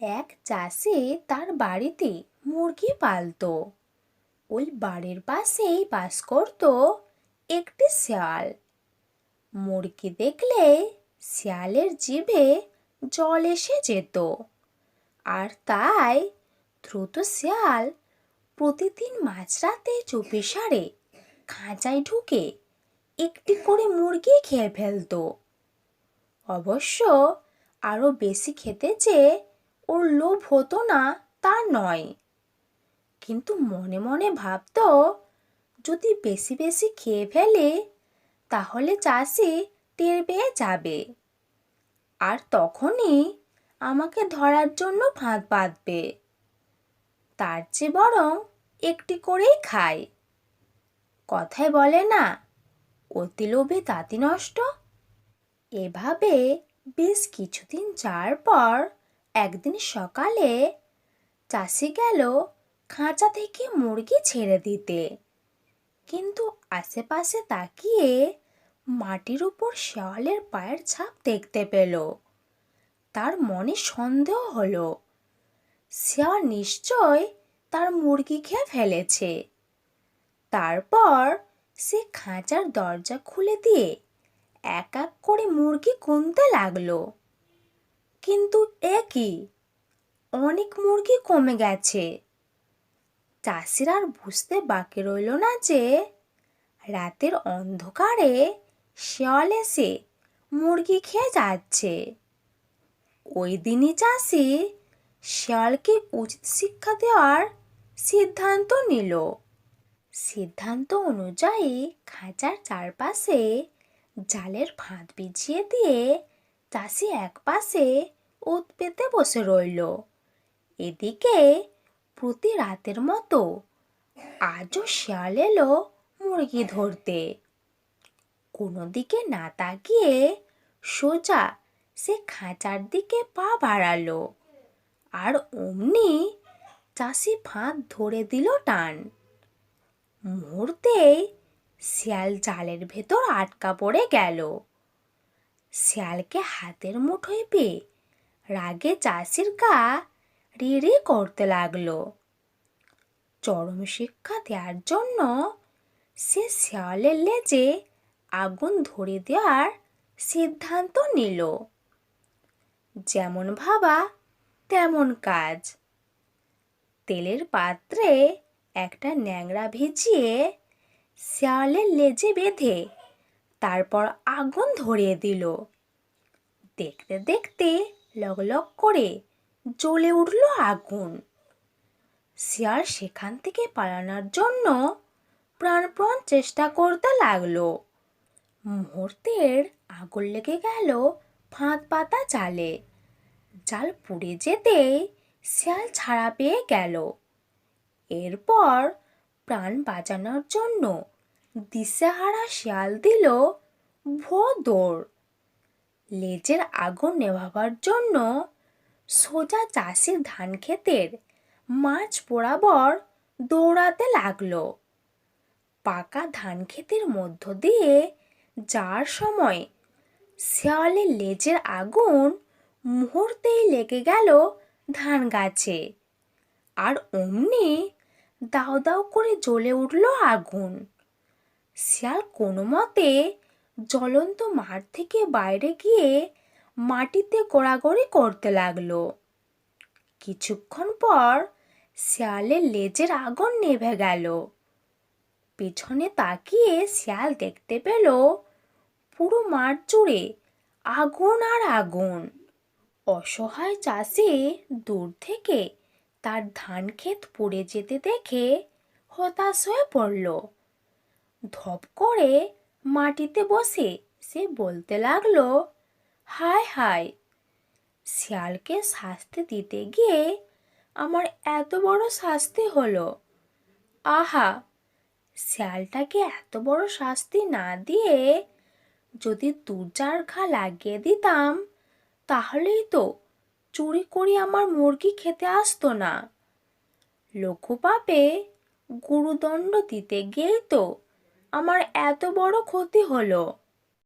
এক চাষি তার বাড়িতে মুরগি পালতো। ওই বাড়ির পাশেই বাস করত একটি শেয়াল। মুরগি দেখলে শেয়ালের জিভে জল এসে যেত। আর তাই দ্রুত শেয়াল প্রতিদিন মাঝরাতে চুপিসারে খাঁচায় ঢুকে একটি করে মুরগি খেয়ে ফেলতো। অবশ্য আরও বেশি খেতে চেয়ে ওর লোভ হতো না তা নয়। কিন্তু মনে মনে ভাবতো, যদি বেশি বেশি খেয়ে ফেলে, তাহলে চাষি টের পেয়ে যাবে। আর তখনই আমাকে ধরার জন্য ফাঁদ পাতবে তার চেয়ে বরং একটি করেই খাই কথায় বলে না, অতি লোভে তাঁতি নষ্ট। এভাবে বেশ কিছুদিন যাওয়ার পর একদিন সকালে চাষি গেল খাঁচা থেকে মুরগি ছেড়ে দিতে। কিন্তু আশেপাশে তাকিয়ে মাটির উপর শেওয়ালের পায়ের ছাপ দেখতে পেল। তার মনে সন্দেহ হলো শেওয়াল নিশ্চয় তার মুরগি খেয়ে ফেলেছে। তারপর সে খাঁচার দরজা খুলে দিয়ে এক এক করে মুরগি গুনতে লাগল। কিন্তু এ কি অনেক মুরগি কমে গেছে। চাষির আর বুঝতে বাকি রইল না যে, রাতের অন্ধকারে শেয়াল এসে মুরগি খেয়ে যাচ্ছে। ওই দিনই চাষি শেয়ালকে উচিত শিক্ষা দেওয়ার সিদ্ধান্ত নিল। সিদ্ধান্ত অনুযায়ী খাঁচার চারপাশে জালের ফাঁদ বিছিয়ে দিয়ে চাষি এক পাশে ওত পেতে বসে রইল। এদিকে প্রতি রাতের মতো আজও শিয়াল এলো মুরগি ধরতে। কোনো দিকে না তাকিয়ে সোজা সে খাঁচার দিকে পা বাড়ালো আর অমনি চাষি ফাঁদ ধরে দিল টান। মুহূর্তেই শিয়াল জালের ভেতর আটকা পড়ে গেল। শিয়ালকে হাতের মুঠোয় পেয়ে রাগে চাষির গা রিড়ি করতে লাগল। চরম শিক্ষা দেওয়ার জন্য সে শিয়ালের লেজে আগুন ধরে দেওয়ার সিদ্ধান্ত নিল। যেমন ভাবা, তেমন কাজ। তেলের পাত্রে একটা ন্যাংরা ভিজিয়ে শিয়ালের লেজে বেঁধে তারপর আগুন ধরিয়ে দিল। দেখতে দেখতে লগলগ করে জ্বলে উঠল আগুন। শিয়াল সেখান থেকে পালানোর জন্য প্রাণপ্রাণ চেষ্টা করতে লাগল। মুহূর্তের আগুন লেগে গেল ফাঁদ পাতা জালে। জাল পুড়ে যেতে শিয়াল ছাড়া পেয়ে গেল। এরপর প্রাণ বাঁচানোর জন্য দিশেহারা শিয়াল দিল, ভো দৌড়। লেজের আগুন নেভাবার জন্য সোজা চাষির ধান ক্ষেতের মাছ বরাবর দৌড়াতে লাগল। পাকা ধান ক্ষেতের মধ্য দিয়ে যাওয়ার সময় শেওয়ালের লেজের আগুন মুহূর্তেই লেগে গেল ধান গাছে। আর অমনি দাও দাও করে জ্বলে উঠল আগুন। শিয়াল কোনো মতে জ্বলন্ত মাঠ থেকে বাইরে গিয়ে মাটিতে গোড়াগড়ি করতে লাগল। কিছুক্ষণ পর শিয়ালের লেজের আগুন নেভে গেল। পেছনে তাকিয়ে শিয়াল দেখতে পেল পুরো মাঠ জুড়ে আগুন আর আগুন। অসহায় চাষি দূর থেকে তার ধান ক্ষেত পড়ে যেতে দেখে হতাশ হয়ে পড়ল। ধপ করে মাটিতে বসে সে বলতে লাগল, হায় হায়, শিয়ালকে শাস্তি দিতে গিয়ে আমার এত বড় শাস্তি হলো। আহা, শিয়ালটাকে এত বড় শাস্তি না দিয়ে যদি দু চার ঘা লাগিয়ে দিতাম, তাহলেই তো চুরি করে আমার মুরগি খেতে আসতো না। লঘু পাপে গুরুদণ্ড দিতে গিয়েই তো আমার এত বড় ক্ষতি হলো।